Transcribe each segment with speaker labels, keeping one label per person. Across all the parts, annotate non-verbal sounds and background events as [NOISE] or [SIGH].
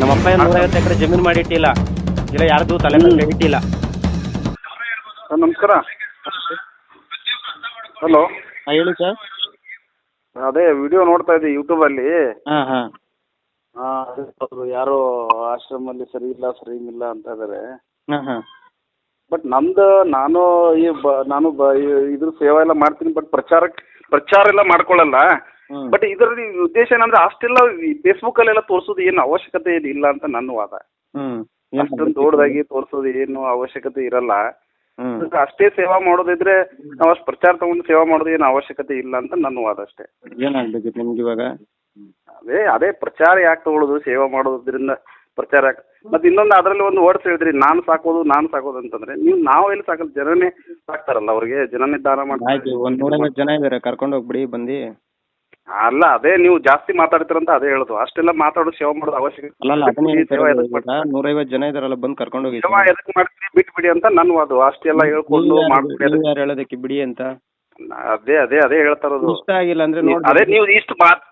Speaker 1: ನಮ್ಮ ಅಪ್ಪ ಏನು ನೂರೈವತ್ತು ಎಕರೆ ಜಮೀನು ಮಾಡಿ ಇಟ್ಟಿಲ್ಲ. ಇಲ್ಲ ಯಾರ್ದು ತಲೆ ಮೇಲೆ ಇಟ್ಟಿಲ್ಲ.
Speaker 2: ಸರ್ ನಮಸ್ಕಾರ. ಹಲೋ
Speaker 1: ಹಾಂ ಹೇಳಿ ಸರ್.
Speaker 2: ಅದೇ ವಿಡಿಯೋ ನೋಡ್ತಾ ಇದ್ದೆ ಯೂಟ್ಯೂಬಲ್ಲಿ
Speaker 1: ಹಾಂ ಹಾಂ.
Speaker 2: ಅವರು ಯಾರೋ ಆಶ್ರಮಲ್ಲಿ ಸರಿ ಇಲ್ಲ ಸರಿ ಇಲ್ಲ ಅಂತ ಇದ್ದಾರೆ
Speaker 1: ಹಾಂ ಹಾಂ.
Speaker 2: ಬಟ್ ನಮ್ದು ನಾನು ಈ ಬ ನಾನು ಬ ಇದ್ರ ಸೇವೆ ಎಲ್ಲ ಮಾಡ್ತೀನಿ ಬಟ್ ಪ್ರಚಾರಕ್ಕೆ ಪ್ರಚಾರ ಎಲ್ಲ ಮಾಡ್ಕೊಳ್ಳಲ್ಲ. ಬಟ್ ಇದರಲ್ಲಿ ಉದ್ದೇಶ ಏನಂದ್ರೆ ಅಷ್ಟೆಲ್ಲ ಫೇಸ್ಬುಕ್ಕಲ್ಲೆಲ್ಲ ತೋರಿಸೋದು ಏನು ಅವಶ್ಯಕತೆ ಇಲ್ಲ ಅಂತ ನನ್ನ ವಾದ. ಅಷ್ಟೊಂದು ದೊಡ್ಡದಾಗಿ ತೋರಿಸೋದು ಏನು ಅವಶ್ಯಕತೆ ಇರಲ್ಲ. ಅಷ್ಟೇ ಸೇವಾ ಮಾಡೋದಿದ್ರೆ ನಾವು ಅಷ್ಟು ಪ್ರಚಾರ ತಗೊಂಡು ಸೇವಾ ಮಾಡೋದು ಏನು ಅವಶ್ಯಕತೆ ಇಲ್ಲ ಅಂತ ನನ್ನ ವಾದ ಅಷ್ಟೇ.
Speaker 1: ಏನಾಗ್ಬೇಕಿತ್ತು ನಿಮ್ಗೆ ಇವಾಗ?
Speaker 2: ಅದೇ ಅದೇ ಪ್ರಚಾರ ಯಾಕೆ ತಗೊಳ್ಳೋದು ಸೇವಾ ಮಾಡೋದ್ರಿಂದ ಪ್ರಚಾರ ಮತ್ತೆ ಇನ್ನೊಂದು ಅದರಲ್ಲಿ ಒಂದು ವರ್ಡ್ಸ್ ಹೇಳಿದ್ರಿ ನಾನು ಸಾಕೋದು ನಾನು ಸಾಕೋದು ಅಂತಂದ್ರೆ ನೀವು ನಾವು ಎಲ್ಲಿ ಸಾಕಲ್ಲ ಜನನೇ ಸಾಕ್ತಾರಲ್ಲ ಅವ್ರಿಗೆ ಜನನೇ ದಾನ ಮಾಡ್ತಾರೆ.
Speaker 1: ಒಂದು ನೂರೈವತ್ತು ಜನ ಇದ್ದಾರೆ ಕರ್ಕೊಂಡು ಹೋಗ್ಬಿಡಿ ಬಂದು.
Speaker 2: ಅಲ್ಲ ಅದೇ ನೀವು ಜಾಸ್ತಿ ಮಾತಾಡ್ತೀರಂತ ಅದೇ ಹೇಳೋದು. ಅಷ್ಟೆಲ್ಲ ಮಾತಾಡೋ ಸೇವೆ ಮಾಡೋದು ಅವಶ್ಯಕ
Speaker 1: ಅಲ್ಲಲ್ಲ ಅದನ್ನೇ
Speaker 2: ಸೇವಾ
Speaker 1: ಇವಾಗ ನೂರೈವತ್ತು ಜನ ಇದಾರಲ್ಲ ಬಂದು ಕರ್ಕೊಂಡು ಹೋಗಿ
Speaker 2: ಸೇವಾ ಎದಕ್ಕೆ ಮಾಡ್ತೀರಿ? ಬಿಟ್ಬಿಡಿ ಅಂತ ನನ್ನ ವಾದು ಅಷ್ಟೆಲ್ಲ ಹೇಳ್ಕೊಂಡು ಮಾಡ್ಬಿಡಿ
Speaker 1: ನೀವು ಯಾರು ಹೇಳೋದಕ್ಕೆ ಬಿಡಿ ಅಂತ?
Speaker 2: ಅದೇ ಅದೇ ಅದೇ ಹೇಳ್ತಾ ಇರೋದು.
Speaker 1: ಇಷ್ಟ ಆಗಿಲ್ಲ ಅಂದ್ರೆ
Speaker 2: ನೀವ್-
Speaker 1: ನೋಡಿ
Speaker 2: ಅದೇ ನೀವು ಇಷ್ಟು ಮಾತ್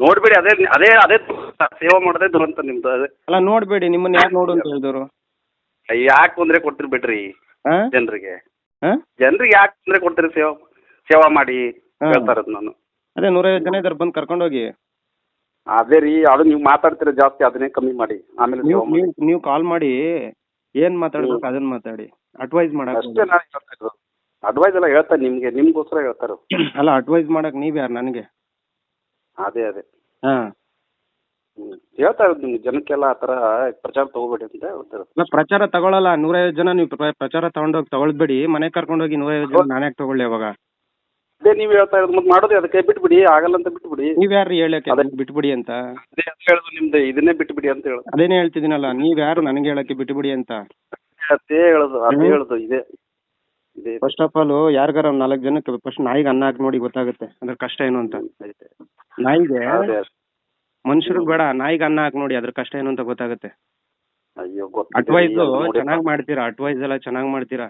Speaker 2: ನೋಡ್ಬೇಡಿ ಅದೇ ಅದೇ ಅದೇ ದುರಂತ. ಸೇವಾ ಮಾಡೋದೇ ದುರಂತ ನಿಮ್ದು ಅದೇ.
Speaker 1: ಅಲ್ಲ ನೋಡ್ಬೇಡಿ ನಿಮ್ಮನ್ನ ಯಾರು ನೋಡು ಅಂತ ಹೇಳಿದವರು?
Speaker 2: ಯಾಕೆ ತೊಂದರೆ ಕೊಡ್ತೀರಿ ಬಿಡ್ರಿ? ಜನರಿಗೆ. ಜನರಿಗೆ ಯಾಕೆ ತೊಂದರೆ ಕೊಡ್ತೀರಿ ಸೇವಾ ಸೇವಾ ಮಾಡಿ?
Speaker 1: ಹೇಳ್ತಾರದ್
Speaker 2: ಹೇಳ್ತಾ ಇರೋದು ನಾನು.
Speaker 1: ಅದೇ ನೂರೈವತ್ತು ಜನ ಇದ್ದಾರೆ ಬಂದು ಕರ್ಕೊಂಡು ಹೋಗಿ.
Speaker 2: ಅದೇ ರೀ ಅದು ನೀವು ಮಾತಾಡ್ತೀರ ಜಾಸ್ತಿ ಅದನ್ನೇ ಕಮ್ಮಿ ಮಾಡಿ. ಆಮೇಲೆ
Speaker 1: ನೀವು ನೀವು ನೀವು ಕಾಲ್ ಮಾಡಿ ಏನ್ ಮಾತಾಡ್ಬೇಕು ಅದನ್ನ ಮಾತಾಡಿ ಅಡ್ವೈಸ್ ಮಾಡಕ್
Speaker 2: ಅಷ್ಟೇ ನಾನು ಹೇಳ್ತಾ ಇರೋದು. ಅಡ್ವೈಸ್ ಎಲ್ಲ ಹೇಳ್ತಾರೆ ನಿಮಗೆ ನಿಮ್ಗೋಸ್ಕರ ಹೇಳ್ತಾರೆ.
Speaker 1: ಅಲ್ಲ ಅಡ್ವೈಸ್ ಮಾಡಕ್ ನೀವ್ ಯಾರು ನನಗೆ?
Speaker 2: ಅದೇ ಅದೇ.
Speaker 1: ಹಾ.
Speaker 2: ಹ್ಮ್. ಹೇಳ್ತಾ ಇರೋದು ನಿಮ್ಗೆ ಜನಕ್ಕೆಲ್ಲ ಆ ಥರ ಪ್ರಚಾರ ತಗೋಬೇಡಿ ಅಂತ ಹೇಳ್ತಾರೆ
Speaker 1: ಇಲ್ಲ ಪ್ರಚಾರ ತಗೊಳಲ್ಲ ನೂರೈವತ್ತು ಜನ ನೀವು ಪ್ರ- ಪ್ರಚಾರ ತಗೊಂಡೋಗಿ ತಗೊಳ್ಬೇಡಿ ಮನೆ ಕರ್ಕೊಂಡೋಗಿ ನೂರೈವತ್ತು ಜನ ನಾನೇ ತಗೊಳ್ಳಿ ಅವಾಗ.
Speaker 2: ಅದೇ ನೀವು ಹೇಳ್ತಾ ಇರೋದು ಮತ್ತೆ ಮಾಡೋದು ಅದಕ್ಕೆ ಬಿಟ್ಬಿಡಿ ಆಗಲ್ಲ ಅಂತ ಬಿಟ್ಬಿಡಿ.
Speaker 1: ನೀವ್ ಯಾರು ಹೇಳಕ್ಕೆ?
Speaker 2: ಅದೇ.
Speaker 1: ಬಿಟ್ಬಿಡಿ ಅಂತ.
Speaker 2: ಅದೇ ಹೇಳೋದು ನಿಮ್ದು ಇದನ್ನೇ ಬಿಟ್ಬಿಡಿ ಅಂತ ಹೇಳೋದು.
Speaker 1: ಅದೇನೇ ಹೇಳ್ತಿದ್ದೀನಲ್ಲ ನೀವ್ ಯಾರು ನನಗೆ ಹೇಳಕ್ಕೆ ಬಿಟ್ಬಿಡಿ ಅಂತ?
Speaker 2: ಅದೇ ಹೇಳೋದು ಅದೇ. ಹೇಳೋದು ಇದೆ. ಇದೆ.
Speaker 1: ಫಸ್ಟ್ ಆಫ್ ಆಲ್ ಯಾರಿಗಾರ ಒಂದ್ ನಾಲ್ಕು ಜನಕ್ಕೆ ಫಸ್ಟ್ ನಾಯಿಗೆ ಅನ್ನ ಹಾಕಿ ನೋಡಿ ಗೊತ್ತಾಗುತ್ತೆ ಅದ್ರ ಕಷ್ಟ ಏನು ಅಂತ.
Speaker 2: ಐತೆ.
Speaker 1: ನಾಯಿಗೆ
Speaker 2: ಅದೇ
Speaker 1: ಮನುಷ್ಯರಿಗೆ ಬೇಡ ನಾಯಿಗೆ ಅನ್ನ ಹಾಕಿ ನೋಡಿ ಅದ್ರ ಕಷ್ಟ ಏನು ಅಂತ ಗೊತ್ತಾಗುತ್ತೆ.
Speaker 2: ಅಯ್ಯೋ ಗೊತ್ತಿದೆ.
Speaker 1: ಅಡ್ವೈಸ್
Speaker 2: ಚೆನ್ನಾಗ್ ನೋಡಿ.
Speaker 1: ಚೆನ್ನಾಗಿ ಮಾಡ್ತೀರಾ? ಅಡ್ವೈಸ್ ಎಲ್ಲ ಚೆನ್ನಾಗಿ ಮಾಡ್ತೀರಾ?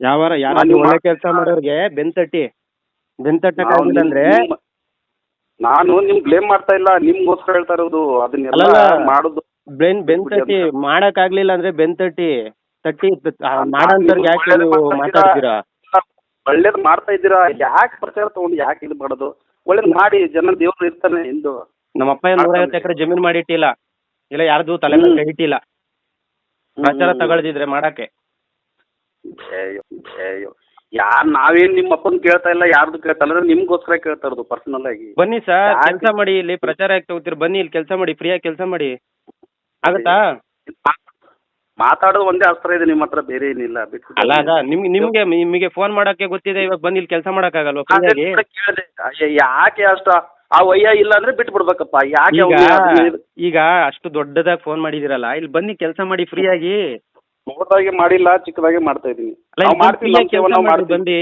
Speaker 1: ಯಾವಾರ ಯಾರು
Speaker 2: ನಾನು
Speaker 1: ಒಳ್ಳೆ
Speaker 2: ಬೆನ್
Speaker 1: ಕೆಲಸ ಬೆನ್ ಬೆನ್ತಟ್ಟಿ ಬೆನ್ತಟ್ಟಕ್ಕಾಗಿಲ್ಲ
Speaker 2: ನಾವು
Speaker 1: ಅಂದ್ರೆ?
Speaker 2: ನಿಮ್- ನಾನು ನಿಮ್ ಬ್ಲೇಮ್ ಮಾಡ್ತಾ ಇಲ್ಲ ನಿಮ್ಗೋಸ್ಕರ ಹೇಳ್ತಾ ಇರೋದು ಅದನ್ನೆಲ್ಲ
Speaker 1: ಅಲ್ಲಲ್ಲ.
Speaker 2: ಮಾಡೋದು.
Speaker 1: ಬೆನ್ ಬೆನ್ತಟ್ಟಿ ಮಾಡಕ್ ಆಗ್ಲಿಲ್ಲ ಅಂದ್ರೆ ಬೆನ್ ತಟ್ಟಿ ತಟ್ಟಿ ಆ, ಮಾಡೋಂಥವ್ರಿಗೆ ಯಾಕೆ
Speaker 2: ಒಳ್ಳೇದು
Speaker 1: ನೀವು
Speaker 2: ಮಾಡ್ತಾ ಇದ್ದೀರಾ?
Speaker 1: ಮಾತಾಡ್ತೀರಾ?
Speaker 2: ಒಳ್ಳೇದು ಮಾಡ್ತಾ ಇದ್ದೀರಾ? ಯಾಕೆ ಪ್ರಚಾರ ತಗೊಂಡು ಯಾಕೆ ಇದು ಮಾಡೋದು? ಒಳ್ಳೇದು ಮಾಡಿ ಜನ ದೇವ್ರು ಇರ್ತಾನೆ ಎಂದು.
Speaker 1: ನಮ್ಮ ಅಪ್ಪ ಏನು ನೂರೈವತ್ತು ಎಕರೆ ಜಮೀನ್ ಮಾಡಿ ಇಟ್ಟಿಲ್ಲ ಇಲ್ಲ ಯಾರ್ದು ತಲೆ ಮೇಲೆ ಕೈ ಇಟ್ಟಿಲ್ಲ. ಪ್ರಚಾರ ತಗೊಳ್ದಿದ್ರೆ ಮಾಡಕ್ಕೆ.
Speaker 2: ಅಯ್ಯೋ ಅಯ್ಯೋ ಯಾರ್ ನಾವೇನ್ ನಿಮ್ಮ ಅಪ್ಪನ್ ಕೇಳ್ತಾ ಇಲ್ಲ ಯಾರ್ದು ಕೇಳ್ತಾ ಇಲ್ಲ ನಿಮ್ಗೋಸ್ಕರ ಕೇಳ್ತಾ ಇರೋದು ಪರ್ಸನಲ್ ಆಗಿ.
Speaker 1: ಬನ್ನಿ ಸರ್? ಕೆಲಸ ಮಾಡಿ ಇಲ್ಲಿ ಪ್ರಚಾರ ಯಾಕೆ ತಗೋತೀರಿ ಬನ್ನಿ ಇಲ್ಲಿ ಕೆಲಸ ಮಾಡಿ ಫ್ರೀಯಾಗಿ ಕೆಲಸ ಮಾಡಿ. ಆಗುತ್ತಾ?
Speaker 2: ಮಾತಾಡೋದು ಒಂದೇ ಅಸ್ತ್ರ ಇದೆ ನಿಮ್ಮ ಹತ್ರ ಬೇರೆ ಏನಿಲ್ಲ ಬಿಟ್ಟು
Speaker 1: ಅಲ್ಲ ಅದ ನಿಮ್ಗೆ ನಿಮ್ಗೆ ನಿಮಗೆ ಫೋನ್ ಮಾಡಕ್ಕೆ ಗೊತ್ತಿದೆ ಇವಾಗ ಬಂದು ಇಲ್ಲಿ ಕೆಲಸ ಮಾಡಕ್
Speaker 2: ಆಗಲ್ಲ
Speaker 1: ಫ್ರೀಯಾಗಿ
Speaker 2: ಯಾಕೆ ಅಷ್ಟ ಆ ವಯ್ಯ ಇಲ್ಲ ಅಂದ್ರೆ ಬಿಟ್ಟು ಬಿಡ್ಬೇಕಪ್ಪ ಯಾಕೆ
Speaker 1: ಈಗ ಅಷ್ಟು ದೊಡ್ಡದಾಗಿ ಫೋನ್ ಮಾಡಿದಿರಲ್ಲ ಇಲ್ಲಿ ಬನ್ನಿ ಕೆಲಸ ಮಾಡಿ ಫ್ರೀಯಾಗಿ
Speaker 2: ದೊಡ್ಡದಾಗಿ ಮಾಡಿಲ್ಲ ಚಿಕ್ಕದಾಗಿ ಮಾಡ್ತಾ ಇದೀನಿ ನಾವು ಮಾಡ್ತೀವಿ ನಮ್ಮ ಸೇವೆ ನಾವು ಮಾಡ್ತೀವಿ
Speaker 1: ಬಂದು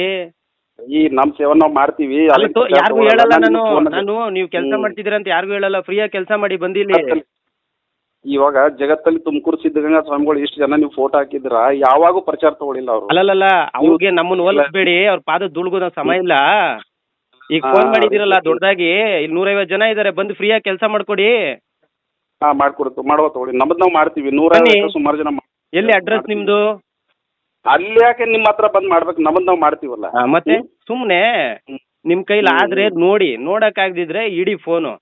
Speaker 2: ಈ ನಮ್ಮ ಸೇವೆ ನಾವು ಮಾಡ್ತೀವಿ
Speaker 1: ಅಲ್ಲ ಯಾರಿಗೂ. ಹೇಳಲ್ಲ
Speaker 2: ನಾನು
Speaker 1: ನಾನು
Speaker 2: phone-
Speaker 1: ನಾನು ನೀವು ಕೆಲಸ
Speaker 2: ಹ್ಮ್.
Speaker 1: ಮಾಡ್ತಿದ್ದೀರ ಅಂತ ಯಾರಿಗೂ ಹೇಳಲ್ಲ ಫ್ರೀಯಾಗಿ ಕೆಲಸ ಮಾಡಿ ಬಂದಿಲ್ಲಿ
Speaker 2: ಇವಾಗ ಜಗತ್ತಲ್ಲಿ ತುಮಕೂರು ಸಿದ್ಧಗಂಗಾ ಸ್ವಾಮಿಗಳು ಇಷ್ಟು ಜನ ನೀವು ಫೋಟೋ ಹಾಕಿದ್ರ ಯಾವಾಗೂ ಪ್ರಚಾರ ತಗೊಳಿಲ್ಲ ಅವರು
Speaker 1: ಅಲ್ಲಲ್ಲ ಅವ್ರಿಗೆ ನಮ್ಮನ್ನ ಹೋಲಿಸ್ಬೇಡಿ ಅವ್ರ ಪಾದ ದುಳ್ಗೋದ ನಾವು ಸಮಯ ಇಲ್ಲ ಈಗ
Speaker 2: ಹಾ,
Speaker 1: ಫೋನ್ ಮಾಡಿದಿರಲ್ಲ
Speaker 2: ಅದಕ್ಕೆ.
Speaker 1: ದೊಡ್ಡದಾಗಿ ಇಲ್ಲಿ ನೂರೈವತ್ತು ಜನ ಇದ್ದಾರೆ ಬಂದು ಫ್ರೀಯಾಗಿ ಕೆಲಸ ಮಾಡ್ಕೊಡಿ
Speaker 2: ಹಾ ಮಾಡ್ಕೊಡ್ತು ಮಾಡುವ ತಗೊಳ್ಳಿ ನಮ್ಮದ್ ನಾವು ಮಾಡ್ತೀವಿ ನೂರ
Speaker 1: ಬನ್ನಿ.
Speaker 2: ಸುಮಾರು ಜನ
Speaker 1: ಎಲ್ಲಿ ಅಡ್ರೆಸ್ ನಿಮ್ದು?
Speaker 2: ಅಲ್ಲಿ ಯಾಕೆ ನಿಮ್ಮ ಹತ್ರ ಬಂದ್ ಮಾಡ್ಬೇಕು? ನಮ್ಮದ್ ನಾವು ಮಾಡ್ತೀವಲ್ಲ.
Speaker 1: ಆ, ಮತ್ತೆ? ಸುಮ್ನೆ. ನಿಮ್ ಕೈಲಿ ಆದ್ರೆ ನೋಡಿ ನೋಡಕ್ ಆಗದಿದ್ರೆ ಇಡೀ ಫೋನು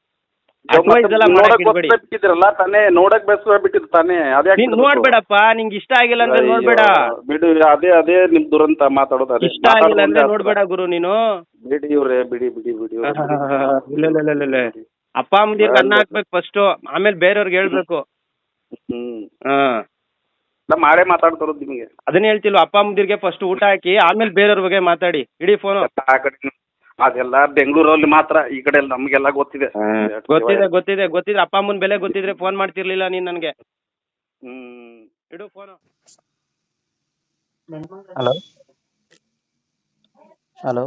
Speaker 1: ಅಡ್ವೈಸ್ ಎಲ್ಲ
Speaker 2: ನೋಡಕ್
Speaker 1: ಮಾಡಕ್ ಇಡ್ಬೇಡಿ
Speaker 2: ಗೊತ್ತೇ ಬಿಟ್ಟಿದ್ರಲ್ಲ ತಾನೇ ನೋಡಕ್ ಬೇಸರ ಬಿಟ್ಟಿದ್ದು ತಾನೇ ಅದ್ಯಾಕೆ
Speaker 1: ನೀನ್ ನೋಡ್ಬೇಡಪ್ಪ ನಿಂಗೆ ಇಷ್ಟ ಆಗಿಲ್ಲ ಅಂದ್ರೆ ನೋಡ್ಬೇಡ.
Speaker 2: ಬಿಡು ಅದೇ ಅದೇ ನಿಮ್ ದುರಂತ ಮಾತಾಡೋದು ಅದೇ.
Speaker 1: ಇಷ್ಟ ಆಗಿಲ್ಲ ಅಂದ್ರೆ
Speaker 2: ಮಾತಾಡೋದು
Speaker 1: ನೋಡ್ಬೇಡ ಗುರು ನೀನು.
Speaker 2: ಬಿಡಿ ಇವ್ರೆ ಬಿಡಿ ಬಿಡಿ ಬಿಡಿ ಇವ್ರೆ, ಬಿಡಿ.
Speaker 1: ಇಲ್ಲ [LAUGHS] ಇಲ್ಲ ಇಲ್ಲ, ಇಲ್ಲ. ಇಲ್ಲ ಅಪ್ಪ ಅಮ್ಮದಿರ್ಗೆ ಕಣ್ಣ ಹಾಕ್ಬೇಕು ಫಸ್ಟ್ ಆಮೇಲೆ ಬೇರೆಯವ್ರಿಗೆ ಹೇಳ್ಬೇಕು.
Speaker 2: ಹ್ಮ್.
Speaker 1: ಹಾ.
Speaker 2: ನಾ ಮಾಡೇ ಮಾತಾಡ್ತಾರ ನಿಮಗೆ.
Speaker 1: ಅದನ್ನ ಹೇಳ್ತಿಲ್ವ ಅಪ್ಪ ಅಮ್ಮದಿರ್ಗೆ ಫಸ್ಟ್ ಊಟ ಹಾಕಿ ಆಮೇಲೆ ಬೇರೆಯವ್ರ ಬಗ್ಗೆ ಮಾತಾಡಿ ಇಡೀ ಫೋನು
Speaker 2: ಆ ಕಡೆ ಅದೆಲ್ಲ ಬೆಂಗಳೂರಲ್ಲಿ ಮಾತ್ರ ಈ ಕಡೆ ನಮ್ಗೆಲ್ಲ ಗೊತ್ತಿದೆ.
Speaker 1: ಗೊತ್ತಿದೆ ಗೊತ್ತಿದೆ ಗೊತ್ತಿದೆ. ಅಪ್ಪ ಅಮ್ಮನ ಬೆಲೆ ಗೊತ್ತಿದ್ರೆ ಫೋನ್ ಮಾಡ್ತಿರ್ಲಿಲ್ಲ ನೀನ್ ನನಗೆ.
Speaker 2: ಹ್ಮ್.
Speaker 1: ಇಡು ಫೋನು
Speaker 3: ಹಲೋ. ಹಲೋ.